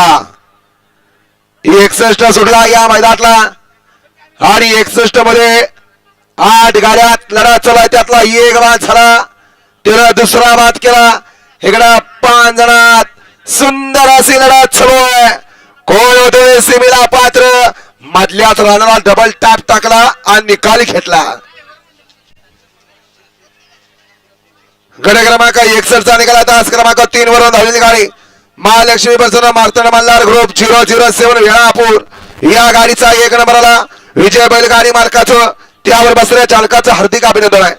सुटला. एकसष्ट सुटला या मैदानातला. आणि एकसष्टमध्ये आठ गाड्यात लढा चालू त्यातला एक बाद झाला. त्याला दुसरा बाद केला. इकडं पाच जणात सुंदर अशी लढा चालू आहे. कोण होते? पात्र. मधल्याच रानाला डबल टॅप टाकला आणि निकाल घेतला. गड क्रमांक एकसष्टचा निकाला. तास क्रमांक तीन वरून धावलेली गाडी. Mahalakshmi bus Martand Malhar group zero zero seven Velapur. या गाडीचा एक नंबर आला विजय बैलगाडी मालकाचं त्यावर बसलेल्या चालकाचं हार्दिक अभिनंदन आहे.